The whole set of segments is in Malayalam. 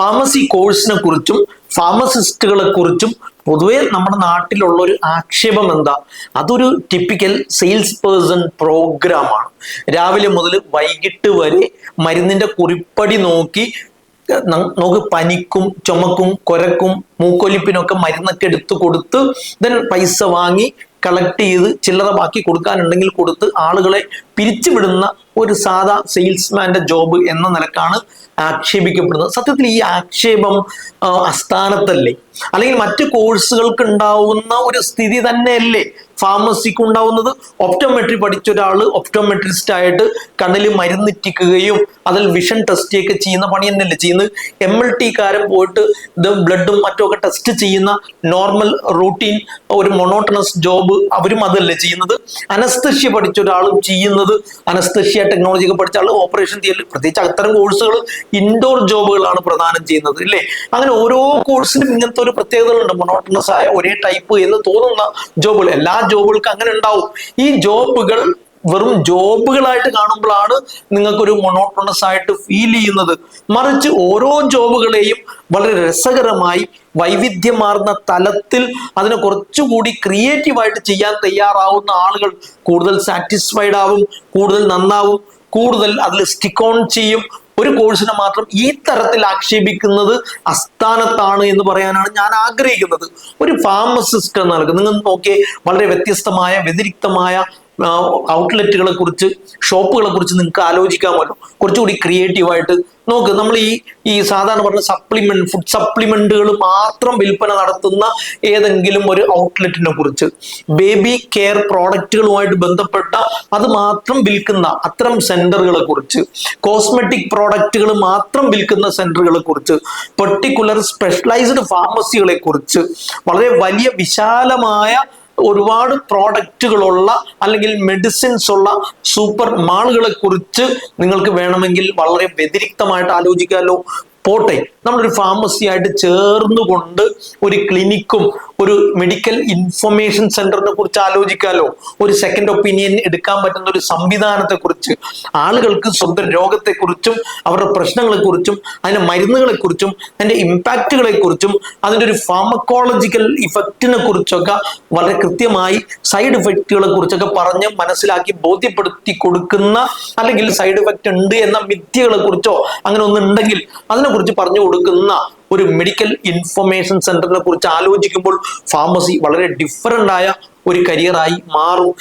ഫാർമസി കോഴ്സിനെ കുറിച്ചും ഫാർമസിസ്റ്റുകളെ കുറിച്ചും പൊതുവെ നമ്മുടെ നാട്ടിലുള്ള ഒരു ആക്ഷേപം എന്താ? അതൊരു ടിപ്പിക്കൽ സെയിൽസ് പേഴ്സൺ പ്രോഗ്രാമാണ് രാവിലെ മുതൽ വൈകിട്ട് വരെ മരുന്നിന്റെ കുറിപ്പടി നോക്കി നോക്ക് നമുക്ക് പനിക്കും ചുമക്കും കൊരക്കും മൂക്കൊലിപ്പിനൊക്കെ മരുന്നൊക്കെ എടുത്തു കൊടുത്ത് ദെൻ പൈസ വാങ്ങി കളക്ട് ചെയ്ത് ചില്ലറ ബാക്കി കൊടുക്കാനുണ്ടെങ്കിൽ കൊടുത്ത് ആളുകളെ പിരിച്ചുവിടുന്ന ഒരു സാധാ സെയിൽസ്മാന്റെ ജോബ് എന്ന നിലക്കാണ് ആക്ഷേപിക്കപ്പെടുന്നത്. സത്യത്തിൽ ഈ ആക്ഷേപം അസ്ഥാനത്തല്ലേ? അല്ലെങ്കിൽ മറ്റ് കോഴ്സുകൾക്ക് ഉണ്ടാവുന്ന ഒരു സ്ഥിതി തന്നെയല്ലേ ഫാർമസിക്ക് ഉണ്ടാവുന്നത്? ഒപ്റ്റോമെട്രി പഠിച്ച ഒരാൾ ഒപ്റ്റോമെട്രിസ്റ്റ് ആയിട്ട് കണ്ണിൽ മരുന്നിറ്റിക്കുകയും അതിൽ വിഷൻ ടെസ്റ്റ് ഒക്കെ ചെയ്യുന്ന പണി തന്നെയല്ലേ ചെയ്യുന്നത്? എം എൽ ടി കാരൻ പോയിട്ട് ഇത് ബ്ലഡും മറ്റുമൊക്കെ ടെസ്റ്റ് ചെയ്യുന്ന നോർമൽ റൂട്ടീൻ ഒരു മൊണോട്ടണസ് ജോബ് അവരും അതല്ലേ ചെയ്യുന്നത്? അനസ്തഷ്യ പഠിച്ച ഒരാളും ചെയ്യുന്നത് അനസ്തഷ്യ ടെക്നോളജി ഒക്കെ പഠിച്ച ഓപ്പറേഷൻ ചെയ്യൽ പ്രത്യേകിച്ച് അത്തരം കോഴ്സുകൾ ഇൻഡോർ ജോബുകളാണ് പ്രദാനം ചെയ്യുന്നത് ഇല്ലേ? അങ്ങനെ ഓരോ കോഴ്സിനും ഇങ്ങനത്തെ ഒരു പ്രത്യേകതകളുണ്ട്. മൊണോട്ടണസ് ആയ ഒരേ ടൈപ്പ് എന്ന് തോന്നുന്ന ജോബുകൾ എല്ലാ ജോബുകൾക്കും അങ്ങനെ ഉണ്ടാവും. ഈ ജോബുകൾ വെറും ജോബുകളായിട്ട് കാണുമ്പോഴാണ് നിങ്ങൾക്കൊരു മൊണോട്ടണസ് ആയിട്ട് ഫീൽ ചെയ്യുന്നത്. മറിച്ച് ഓരോ ജോബുകളെയും വളരെ രസകരമായി വൈവിധ്യമാർന്ന തലത്തിൽ അതിനെ കുറച്ചുകൂടി ക്രിയേറ്റീവായിട്ട് ചെയ്യാൻ തയ്യാറാവുന്ന ആളുകൾ കൂടുതൽ സാറ്റിസ്ഫൈഡ് ആവും കൂടുതൽ നന്നാവും കൂടുതൽ അതിൽ സ്റ്റിക്ക് ഓൺ ചെയ്യും. ഒരു കോഴ്സിനെ മാത്രം ഈ തരത്തിൽ ആക്ഷേപിക്കുന്നത് അസ്ഥാനത്താണ് എന്ന് പറയാനാണ് ഞാൻ ആഗ്രഹിക്കുന്നത്. ഒരു ഫാർമസിസ്റ്റ് എന്ന നിങ്ങൾ നോക്കിയേ വളരെ വ്യത്യസ്തമായ വ്യതിരിക്തമായ ഔട്ട്ലെറ്റുകളെ കുറിച്ച് ഷോപ്പുകളെ കുറിച്ച് നിങ്ങൾക്ക് ആലോചിക്കാമല്ലോ. കുറച്ചുകൂടി ക്രിയേറ്റീവായിട്ട് നോക്ക്. നമ്മൾ ഈ ഈ സാധാരണ പറഞ്ഞ സപ്ലിമെന്റ് ഫുഡ് സപ്ലിമെന്റുകൾ മാത്രം വിൽപ്പന നടത്തുന്ന ഏതെങ്കിലും ഒരു ഔട്ട്ലെറ്റിനെ കുറിച്ച്. ബേബി കെയർ പ്രോഡക്റ്റുകളുമായിട്ട് ബന്ധപ്പെട്ട അത് മാത്രം വിൽക്കുന്ന അത്തരം സെന്ററുകളെ കുറിച്ച്. കോസ്മെറ്റിക് പ്രോഡക്റ്റുകൾ മാത്രം വിൽക്കുന്ന സെന്ററുകളെ കുറിച്ച്. പെർട്ടിക്കുലർ സ്പെഷ്യലൈസ്ഡ് ഫാർമസികളെ കുറിച്ച്. വളരെ വലിയ വിശാലമായ ഒരുപാട് പ്രോഡക്റ്റുകളുള്ള അല്ലെങ്കിൽ മെഡിസിൻസ് ഉള്ള സൂപ്പർ മാളുകളെ കുറിച്ച് നിങ്ങൾക്ക് വേണമെങ്കിൽ വളരെ വ്യതിരിക്തമായിട്ട് ആലോചിക്കാമല്ലോ പോട്ടെ. നമ്മളൊരു ഫാർമസി ആയിട്ട് ചേർന്നുകൊണ്ട് ഒരു ക്ലിനിക്കും ഒരു മെഡിക്കൽ ഇൻഫർമേഷൻ സെന്ററിനെ കുറിച്ച് ആലോചിക്കാലോ. ഒരു സെക്കൻഡ് ഒപ്പീനിയൻ എടുക്കാൻ പറ്റുന്ന ഒരു സംവിധാനത്തെ കുറിച്ച് ആളുകൾക്ക് സ്വന്തം രോഗത്തെക്കുറിച്ചും അവരുടെ പ്രശ്നങ്ങളെ കുറിച്ചും അതിന്റെ മരുന്നുകളെ കുറിച്ചും അതിന്റെ ഇമ്പാക്റ്റുകളെ കുറിച്ചും അതിന്റെ ഒരു ഫാർമക്കോളജിക്കൽ ഇഫക്റ്റിനെ കുറിച്ചൊക്കെ വളരെ കൃത്യമായി സൈഡ് ഇഫക്റ്റുകളെ കുറിച്ചൊക്കെ പറഞ്ഞ് മനസ്സിലാക്കി ബോധ്യപ്പെടുത്തി കൊടുക്കുന്ന അല്ലെങ്കിൽ സൈഡ് ഇഫക്റ്റ് ഉണ്ട് എന്ന മിഥ്യകളെ കുറിച്ചോ അങ്ങനെ ഒന്നുണ്ടെങ്കിൽ അതിനെ കുറിച്ച് പറഞ്ഞു കൊടുക്കുന്ന ഒരു മെഡിക്കൽ ഇൻഫർമേഷൻ സെന്ററിനെ കുറിച്ച് ആലോചിക്കുമ്പോൾ ഫാർമസി വളരെ ഡിഫറന്റ് ആയ ഒരു കരിയറായി മാറും.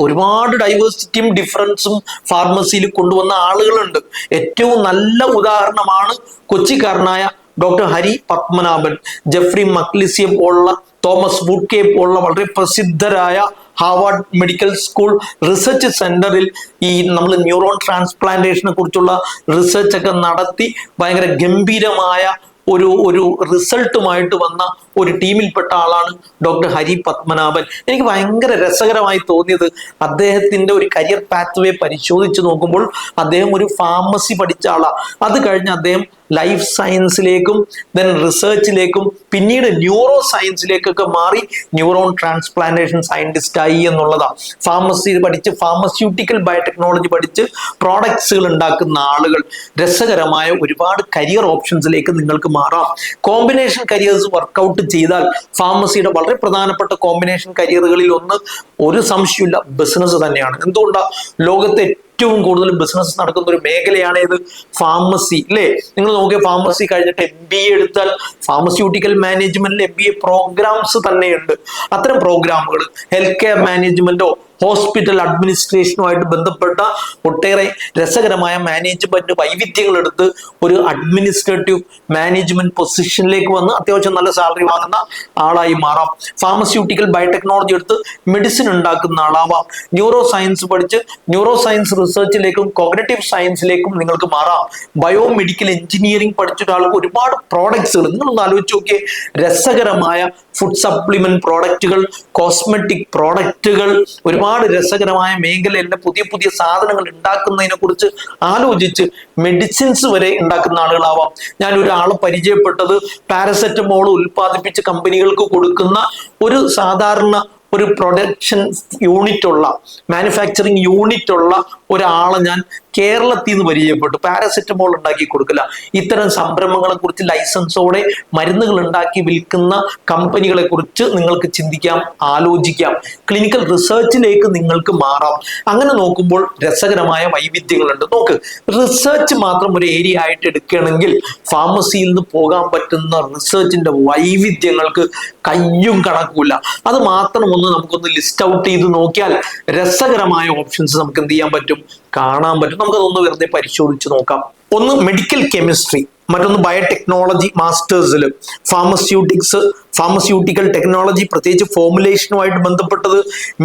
ഒരുപാട് ഡൈവേഴ്സിറ്റിയും ഡിഫറൻസും ഫാർമസിയിൽ കൊണ്ടുവന്ന ആളുകളുണ്ട്. ഏറ്റവും നല്ല ഉദാഹരണമാണ് കൊച്ചിക്കാരനായ ഡോക്ടർ ഹരി പത്മനാഭൻ ജെഫ്രി മക്ലിസിയെ പോലുള്ള തോമസ് ബുഡ്കെ പോലുള്ള വളരെ പ്രസിദ്ധരായ ഹാർവാർഡ് മെഡിക്കൽ സ്കൂൾ റിസർച്ച് സെന്ററിൽ ഈ നമ്മൾ ന്യൂറോൺ ട്രാൻസ്പ്ലാന്റേഷനെ കുറിച്ചുള്ള റിസർച്ച് ഒക്കെ നടത്തി ഭയങ്കര ഗംഭീരമായ ഒരു ഒരു റിസൾട്ടുമായിട്ട് വന്ന ഒരു ടീമിൽപ്പെട്ട ആളാണ് ഡോക്ടർ ഹരി പത്മനാഭൻ. എനിക്ക് ഭയങ്കര രസകരമായി തോന്നിയത് അദ്ദേഹത്തിന്റെ ഒരു കരിയർ പാത്വേ പരിശോധിച്ച് നോക്കുമ്പോൾ അദ്ദേഹം ഒരു ഫാർമസി പഠിച്ച ആളാണ് അത് കഴിഞ്ഞ് അദ്ദേഹം ലൈഫ് സയൻസിലേക്കും ദെൻ റിസർച്ചിലേക്കും പിന്നീട് ന്യൂറോ സയൻസിലേക്കൊക്കെ മാറി ന്യൂറോൺ ട്രാൻസ്പ്ലാന്റേഷൻ സയന്റിസ്റ്റ് ആയി എന്നുള്ളതാണ് ഫാർമസി പഠിച്ച് ഫാർമസ്യൂട്ടിക്കൽ ബയോടെക്നോളജി പഠിച്ച് പ്രോഡക്ട്സുകൾ ഉണ്ടാക്കുന്ന ആളുകൾ. രസകരമായ ഒരുപാട് കരിയർ ഓപ്ഷൻസിലേക്ക് നിങ്ങൾക്ക് മാറാം. കോമ്പിനേഷൻ കരിയേഴ്സ് വർക്കൗട്ട് ചെയ്താൽ ഫാർമസിയുടെ വളരെ പ്രധാനപ്പെട്ട കോമ്പിനേഷൻ കരിയറുകളിൽ ഒന്ന് ഒരു സംശയമില്ല ബിസിനസ് തന്നെയാണ്. എന്തുകൊണ്ടാ? ലോകത്തെ ഏറ്റവും കൂടുതൽ ബിസിനസ് നടക്കുന്ന ഒരു മേഖലയാണ് ഇത് ഫാർമസി അല്ലേ നിങ്ങൾ നോക്കിയ ഫാർമസി കഴിഞ്ഞിട്ട് എം ബി എ എടുത്താൽ ഫാർമസ്യൂട്ടിക്കൽ മാനേജ്മെന്റിൽ എം ബി എ പ്രോഗ്രാംസ് തന്നെയുണ്ട്. അത്തരം പ്രോഗ്രാമുകൾ ഹെൽത്ത് കെയർ മാനേജ്മെന്റോ ഹോസ്പിറ്റൽ അഡ്മിനിസ്ട്രേഷനുമായിട്ട് ബന്ധപ്പെട്ട ഒട്ടേറെ രസകരമായ മാനേജ്മെന്റ് വൈവിധ്യങ്ങൾ എടുത്ത് ഒരു അഡ്മിനിസ്ട്രേറ്റീവ് മാനേജ്മെന്റ് പൊസിഷനിലേക്ക് വന്ന് അത്യാവശ്യം നല്ല സാലറി വാങ്ങുന്ന ആളായി മാറാം. ഫാർമസ്യൂട്ടിക്കൽ ബയോടെക്നോളജി എടുത്ത് മെഡിസിൻ ഉണ്ടാക്കുന്ന ആളാവാം. ന്യൂറോ സയൻസ് പഠിച്ച് ന്യൂറോ സയൻസ് റിസർച്ചിലേക്കും കോഗ്നറ്റീവ് സയൻസിലേക്കും നിങ്ങൾക്ക് മാറാം. ബയോ മെഡിക്കൽ എഞ്ചിനീയറിംഗ് പഠിച്ച ഒരാൾക്ക് ഒരുപാട് പ്രോഡക്ട്സുകൾ നിങ്ങളൊന്ന് ആലോചിച്ച് നോക്കിയേ. രസകരമായ ഫുഡ് സപ്ലിമെന്റ് പ്രോഡക്റ്റുകൾ കോസ്മെറ്റിക് പ്രോഡക്റ്റുകൾ ഒരുപാട് രസകരമായ മേഖലയിലെ പുതിയ പുതിയ സാധനങ്ങൾ ഉണ്ടാക്കുന്നതിനെ കുറിച്ച് ആലോചിച്ച് മെഡിസിൻസ് വരെ ഉണ്ടാക്കുന്ന ആളുകളാവാം. ഞാൻ ഒരാളെ പരിചയപ്പെട്ടത് പാരസെറ്റമോൾ ഉൽപ്പാദിപ്പിച്ച് കമ്പനികൾക്ക് കൊടുക്കുന്ന ഒരു സാധാരണ ഒരു പ്രൊഡക്ഷൻ യൂണിറ്റ് ഉള്ള മാനുഫാക്ചറിങ് യൂണിറ്റ് ഉള്ള ഒരാളെ ഞാൻ കേരളത്തിൽ നിന്ന് പരിചയപ്പെട്ടു. പാരസെറ്റമോൾ ഉണ്ടാക്കി കൊടുക്കില്ല ഇത്തരം സംരംഭങ്ങളെ കുറിച്ച് ലൈസൻസോടെ മരുന്നുകൾ ഉണ്ടാക്കി വിൽക്കുന്ന കമ്പനികളെ കുറിച്ച് നിങ്ങൾക്ക് ചിന്തിക്കാം ആലോചിക്കാം. ക്ലിനിക്കൽ റിസർച്ചിലേക്ക് നിങ്ങൾക്ക് മാറാം. അങ്ങനെ നോക്കുമ്പോൾ രസകരമായ വൈവിധ്യങ്ങളുണ്ട്. നോക്ക് റിസർച്ച് മാത്രം ഒരു ഏരിയ ആയിട്ട് എടുക്കുകയാണെങ്കിൽ ഫാർമസിയിൽ നിന്ന് പോകാൻ പറ്റുന്ന റിസർച്ചിന്റെ വൈവിധ്യങ്ങൾക്ക് കയ്യും കണക്കൂല അത് മാത്രം ഒന്ന് നമുക്കൊന്ന് ലിസ്റ്റ് ഔട്ട് ചെയ്ത് നോക്കിയാൽ രസകരമായ ഓപ്ഷൻസ് നമുക്ക് എന്ത് ചെയ്യാൻ പറ്റും? കാണാൻ പറ്റും. നമുക്കതൊന്ന് വെറുതെ പരിശോധിച്ച് നോക്കാം. ഒന്ന് മെഡിക്കൽ കെമിസ്ട്രി മറ്റൊന്ന് ബയോടെക്നോളജി മാസ്റ്റേഴ്സിൽ ഫാർമസ്യൂട്ടിക്സ് ഫാർമസ്യൂട്ടിക്കൽ ടെക്നോളജി പ്രത്യേകിച്ച് ഫോമുലേഷനുമായിട്ട് ബന്ധപ്പെട്ടത്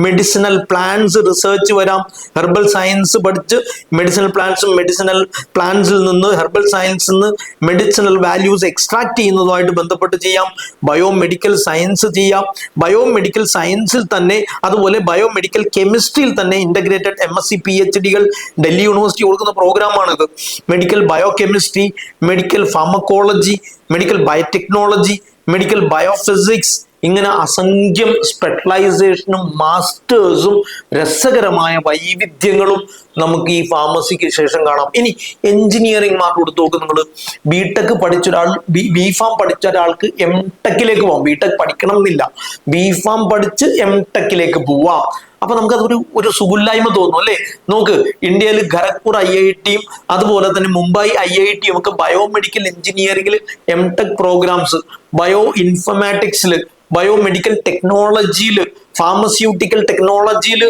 മെഡിസിനൽ പ്ലാന്റ്സ് റിസർച്ച് വരാം. ഹെർബൽ സയൻസ് പഠിച്ച് മെഡിസിനൽ പ്ലാന്റ്സും മെഡിസിനൽ പ്ലാന്റ്സിൽ നിന്ന് ഹെർബൽ സയൻസിൽ നിന്ന് മെഡിസിനൽ വാല്യൂസ് എക്സ്ട്രാക്ട് ചെയ്യുന്നതുമായിട്ട് ബന്ധപ്പെട്ട് ചെയ്യാം. ബയോ മെഡിക്കൽ സയൻസ് ചെയ്യാം. ബയോ മെഡിക്കൽ സയൻസിൽ തന്നെ അതുപോലെ ബയോ മെഡിക്കൽ കെമിസ്ട്രിയിൽ തന്നെ integrated M S C P H ഡികൾ Delhi university കൊടുക്കുന്ന പ്രോഗ്രാമാണിത് medical biochemistry medical pharmacology medical biotechnology medical biophysics ഇങ്ങനെ അസംഖ്യം സ്പെഷ്യലൈസേഷനും മാസ്റ്റേഴ്സും രസകരമായ വൈവിധ്യങ്ങളും നമുക്ക് ഈ ഫാർമസിക്ക് ശേഷം കാണാം. ഇനി എഞ്ചിനീയറിംഗ് മാർക്ക് കൊടുത്ത് നോക്ക് നിങ്ങൾ ബി ടെക് പഠിച്ച ഒരാൾ ബി ഫാം പഠിച്ച ഒരാൾക്ക് എം ടെക്കിലേക്ക് പോവാം. ബി ടെക് പഠിക്കണം എന്നില്ല ബി ഫാം പഠിച്ച് എം ടെക്കിലേക്ക് പോവാം. അപ്പൊ നമുക്കതൊരു ഒരു സുഖില്ലായ്മ തോന്നും അല്ലേ? നോക്ക് ഇന്ത്യയിൽ ഖരഗ്പൂർ ഐ ഐ ടിയും അതുപോലെ തന്നെ മുംബൈ ഐ ഐ ടിയും ഒക്കെ ബയോമെഡിക്കൽ എഞ്ചിനീയറിംഗിൽ എം ടെക് പ്രോഗ്രാംസ് ബയോ ഇൻഫർമാറ്റിക്സിൽ ബയോമെഡിക്കൽ ടെക്നോളജിയിൽ ഫാർമസ്യൂട്ടിക്കൽ ടെക്നോളജിയിൽ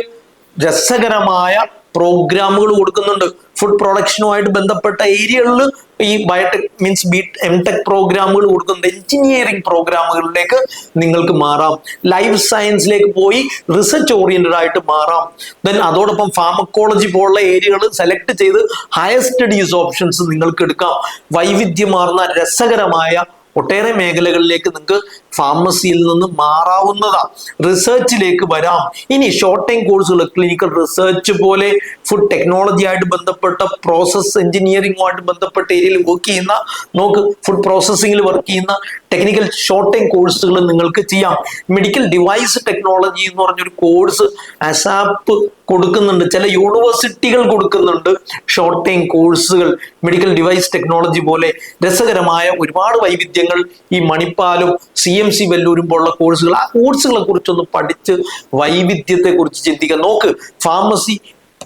രസകരമായ പ്രോഗ്രാമുകൾ കൊടുക്കുന്നുണ്ട്. ഫുഡ് പ്രൊഡക്ഷനുമായിട്ട് ബന്ധപ്പെട്ട ഏരിയകളിൽ ഈ biotech means B M tech പ്രോഗ്രാമുകൾ കൊടുക്കുന്നുണ്ട്. എഞ്ചിനീയറിംഗ് പ്രോഗ്രാമുകളിലേക്ക് നിങ്ങൾക്ക് മാറാം. ലൈഫ് സയൻസിലേക്ക് പോയി റിസർച്ച് ഓറിയന്റഡ് ആയിട്ട് മാറാം. ദെൻ അതോടൊപ്പം ഫാമക്കോളജി പോലുള്ള ഏരിയകൾ സെലക്ട് ചെയ്ത് ഹയർ സ്റ്റഡീസ് ഓപ്ഷൻസ് നിങ്ങൾക്ക് എടുക്കാം. വൈവിധ്യമാർന്ന രസകരമായ ഒട്ടേറെ മേഖലകളിലേക്ക് നിങ്ങൾക്ക് ഫാർമസിയിൽ നിന്ന് മാറാവുന്നതാണ് റിസർച്ചിലേക്ക് വരാം. ഇനി ഷോർട്ട് ടൈം കോഴ്സുകൾ ക്ലിനിക്കൽ റിസർച്ച് പോലെ ഫുഡ് ടെക്നോളജി ആയിട്ട് ബന്ധപ്പെട്ട പ്രോസസ് എഞ്ചിനീയറിംഗുമായിട്ട് ബന്ധപ്പെട്ട ഏരിയയിൽ വർക്ക് ചെയ്യുന്ന നോക്ക് ഫുഡ് പ്രോസസ്സിംഗിൽ വർക്ക് ചെയ്യുന്ന ടെക്നിക്കൽ ഷോർട്ട് ടൈം കോഴ്സുകൾ നിങ്ങൾക്ക് ചെയ്യാം. മെഡിക്കൽ ഡിവൈസ് ടെക്നോളജി എന്ന് പറഞ്ഞൊരു കോഴ്സ് അസാപ്പ് കൊടുക്കുന്നുണ്ട്. ചില യൂണിവേഴ്സിറ്റികൾ കൊടുക്കുന്നുണ്ട് ഷോർട്ട് ടൈം കോഴ്സുകൾ മെഡിക്കൽ ഡിവൈസ് ടെക്നോളജി പോലെ രസകരമായ ഒരുപാട് വൈവിധ്യങ്ങൾ ഈ മണിപ്പാലും സി എം സി വെല്ലൂരും പോലുള്ള കോഴ്സുകൾ ആ കോഴ്സുകളെ കുറിച്ചൊന്ന് പഠിച്ച് വൈവിധ്യത്തെ കുറിച്ച് ചിന്തിക്കുക നോക്ക്. ഫാർമസി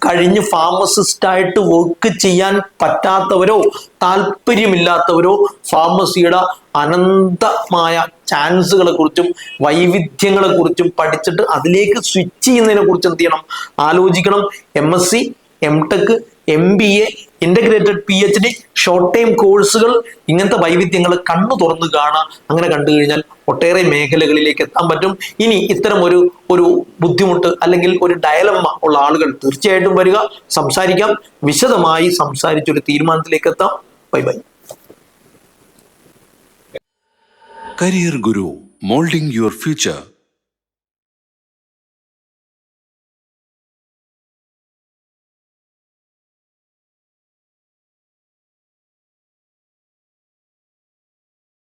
കഴിഞ്ഞ് ഫാർമസിസ്റ്റായിട്ട് വർക്ക് ചെയ്യാൻ പറ്റാത്തവരോ താല്പര്യമില്ലാത്തവരോ ഫാർമസിയുടെ അനന്തമായ ചാൻസുകളെ കുറിച്ചും വൈവിധ്യങ്ങളെ കുറിച്ചും പഠിച്ചിട്ട് അതിലേക്ക് സ്വിച്ച് ചെയ്യുന്നതിനെ കുറിച്ച് എന്ത് ചെയ്യണം? ആലോചിക്കണം. M S C M tech M B A integrated P H D short time കോഴ്സുകൾ ഇങ്ങനത്തെ വൈവിധ്യങ്ങൾ കണ്ണു തുറന്ന് കാണാം. അങ്ങനെ കണ്ടു കഴിഞ്ഞാൽ ഒട്ടേറെ മേഖലകളിലേക്ക് എത്താൻ പറ്റും. ഇനി ഇത്തരം ഒരു ഒരു ബുദ്ധിമുട്ട് അല്ലെങ്കിൽ ഒരു ഡയലമ്മ ഉള്ള ആളുകൾ തീർച്ചയായിട്ടും വരിക. സംസാരിക്കാം. വിശദമായി സംസാരിച്ചൊരു തീരുമാനത്തിലേക്ക് എത്താം. Bye bye. Career Guru moulding your future.